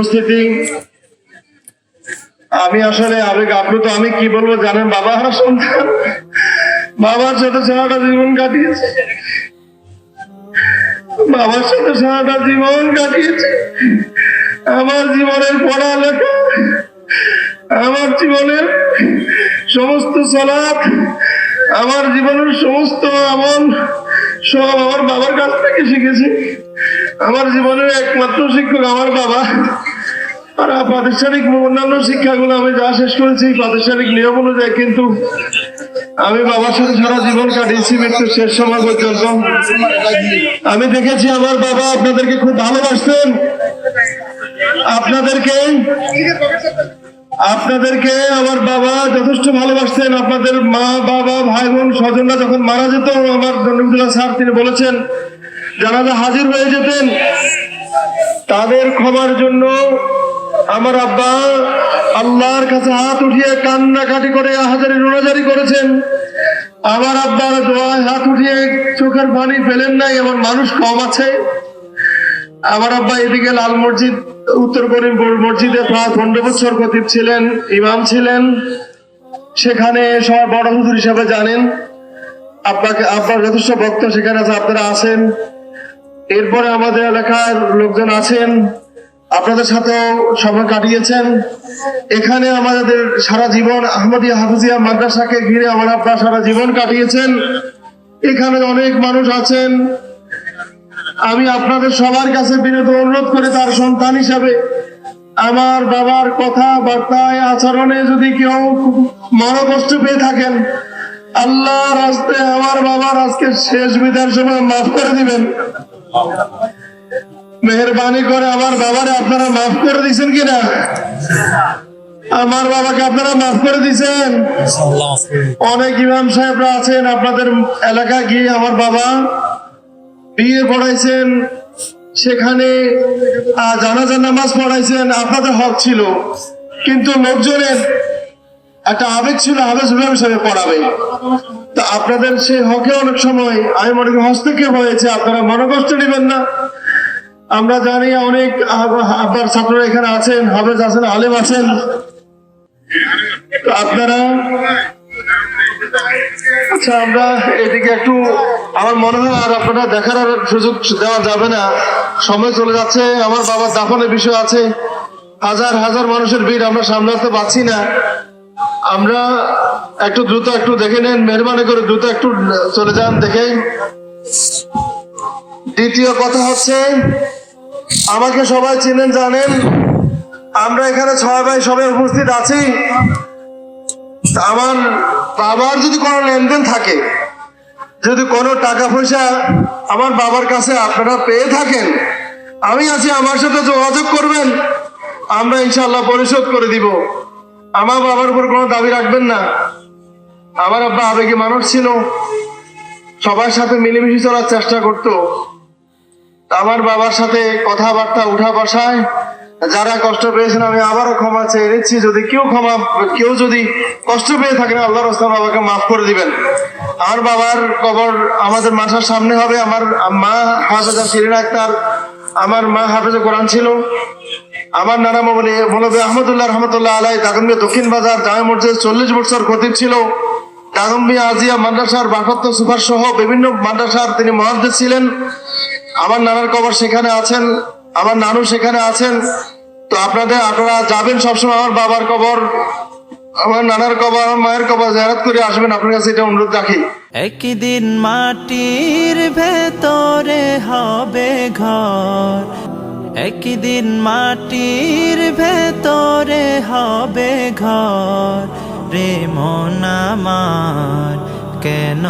উপস্থিতি। আমি আসলে আবেগ আপ্লুত। আমি কি বলব জানেন বাবা? সন্তান বাবার সাথে সারাটা জীবন কাটিয়েছে। বাবার সাথে সারাটা জীবন কাটিয়েছে। আমার জীবনের পড়ালেখা, আমার জীবনের সমস্ত সলাপ আমার জীবনের সমস্ত আমল, সব আমার বাবার কাছ থেকে শিখেছি। আমার জীবনের একমাত্র শিক্ষক আমার বাবা। আর প্রাতিষ্ঠানিক অন্যান্য শিক্ষাগুলো আমি যা শেষ করেছি প্রাতিষ্ঠানিক নিয়ম অনুযায়ী, কিন্তু আমি বাবার সাথে সারা জীবন কাটিয়েছি, মৃত্যুর শেষ সময় পর্যন্ত। আমি দেখেছি আমার বাবা আপনাদেরকে খুব ভালোবাসতেন। আপনাদেরকে আপনাদেরকে আমার বাবা যথেষ্ট ভালোবাসতেন। আপনাদের মা, বাবা, ভাই, বোন, স্বজনরা যখন মারা যেত, আমার জন্মদুল্লাহ স্যার তিনি বলেছেন জানাজা হাজির হয়ে যেতেন, তাদের ক্ষমার জন্য আমার আব্বা আল্লাহর কাছে হাত উঠিয়ে কান্নাকাটি করে হাজারি রোনাজারি করেছেন। আমার আব্বার দোয়ায় হাত উঠিয়ে চোখের পানি ফেলেন নাই আমার মানুষ কম আছে। আমার আব্বা এদিকে লাল মসজিদ, উত্তর করিমপুর মসজিদে প্রায় পনেরো বছর খতিব ছিলেন, ইমাম ছিলেন। সেখানে সব বড় হুজুর হিসাবে জানেন। আব্বাকে আব্বার যথেষ্ট ভক্ত সেখানে আছে, আপনারা আছেন। এরপরে আমাদের এলাকার লোকজন আছেন। আপনাদের সাথেও সময় কাটিয়েছেন। এখানে আমাদের সারা জীবন আহমদিয়া হাফিজিয়া মাদ্রাসাকে ঘিরে আমার আব্বা সারা জীবন কাটিয়েছেন। এখানে অনেক মানুষ আছেন। আমি আপনাদের সবার কাছে বিনোদ অনুরোধ করে তার সন্তান হিসাবে। আমার বাবার কথা বার্তায় আচরণে যদি কেউ মনো কষ্ট পেয়ে থাকেন আল্লাহ রাস্তায় আমার বাবার আজকে শেষ বিদার সময় মাফ করে দিবেন। মেহরবানি করে আমার বাবারে আপনারা মাফ করে দিয়েছেন কিনা? আমার বাবাকে আপনারা মাফ করে দিয়েছেন? অনেক ইমাম সাহেবরা আছেন আপনাদের এলাকায় গিয়ে আমার বাবা বিয়ে পড়াইছেন সেখানে আহ, জানাজার নামাজ পড়াইছেন আপনাদের হক ছিল। কিন্তু লোকজনের একটা আবেগ ছিল আবেগ হিসাবে পড়াবে। তা আপনাদের সেই হকে অনেক সময় আমি মনে করি হস্তক্ষেপ হয়েছে আপনারা মনোকষ্ট নেবেন না। আমরা জানি অনেক আব্বার ছাত্ররা এখানে আছেন, হাফেজ আছেন, আলেম আছেন। আপনারা আচ্ছা আমরা এদিকে একটু আমার মনে হয় আর আপনারা দেখার আর সুযোগ দেওয়া যাবে না। সময় চলে যাচ্ছে, আমার বাবার দাফনের বিষয় আছে। হাজার হাজার মানুষের ভিড় আমরা সামলাতে পারছি না। আমরা একটু দ্রুত একটু দেখে নেন, মেহরবানি করে দ্রুত একটু চলে যান দেখে। দ্বিতীয় কথা হচ্ছে আমাকে সবাই চিনেন, জানেন। আমরা এখানে ছয় ভাই সবাই উপস্থিত আছি। আমার বাবার যদি কোনো লেনদেন থাকে, যদি কোনো টাকা পয়সা আমার বাবার কাছে আপনারা পেয়ে থাকেন, আমি আছি, আমার সাথে যোগাযোগ করবেন। আমরা ইনশাল্লাহ পরিশোধ করে দিব। আমার বাবার উপর কোনো দাবি রাখবেন না। আমার আব্বা আবেগে মানুষ ছিল। সবার সাথে মিলেমিশে চলার চেষ্টা করতো। আমার বাবার সাথে কথাবার্তা উঠা বসায়। যারা কষ্ট পেয়েছেন, আমি আবারও ক্ষমা চেয়ে নিচ্ছি। যদি কেউ ক্ষমা, কেউ যদি কষ্ট পেয়ে থাকেন আল্লাহ রসলাম বাবাকে মাফ করে দিবেন। আমার বাবার কবর আমাদের মাথার সামনে হবে। আমার মা হাফেজা শিরিন আক্তার, আমার মা হাফেজা কোরআন ছিল। আমার নানা মৌলী, মৌলবী আহমদুল্লাহ রহমতুল্লাহ আলাই দাগনবী দক্ষিণ বাজার, জামে মসজিদ, চল্লিশ বছর খতিব ছিল। দাগনবী আজিয়া মাদ্রাসার বাফত্ত সুপার সহ বিভিন্ন মাদ্রাসার তিনি মহাদ্দেশ ছিলেন। আমার নানার কবর সেখানে আছেন, আমার নানু সেখানে আছেন। তো আপনাদের আপনারা যাবেন সবসময় আমার বাবার কবর, আমার নানার কবর, আমার মায়ের কবর জায়ারাত করে আসবেন। আপনার কাছে এটা অনুরোধ রাখি। একদিন মাটির ভেতরে হবে ঘর। একদিন মাটির ভেতরে হবে ঘর। রে মন আমার কেন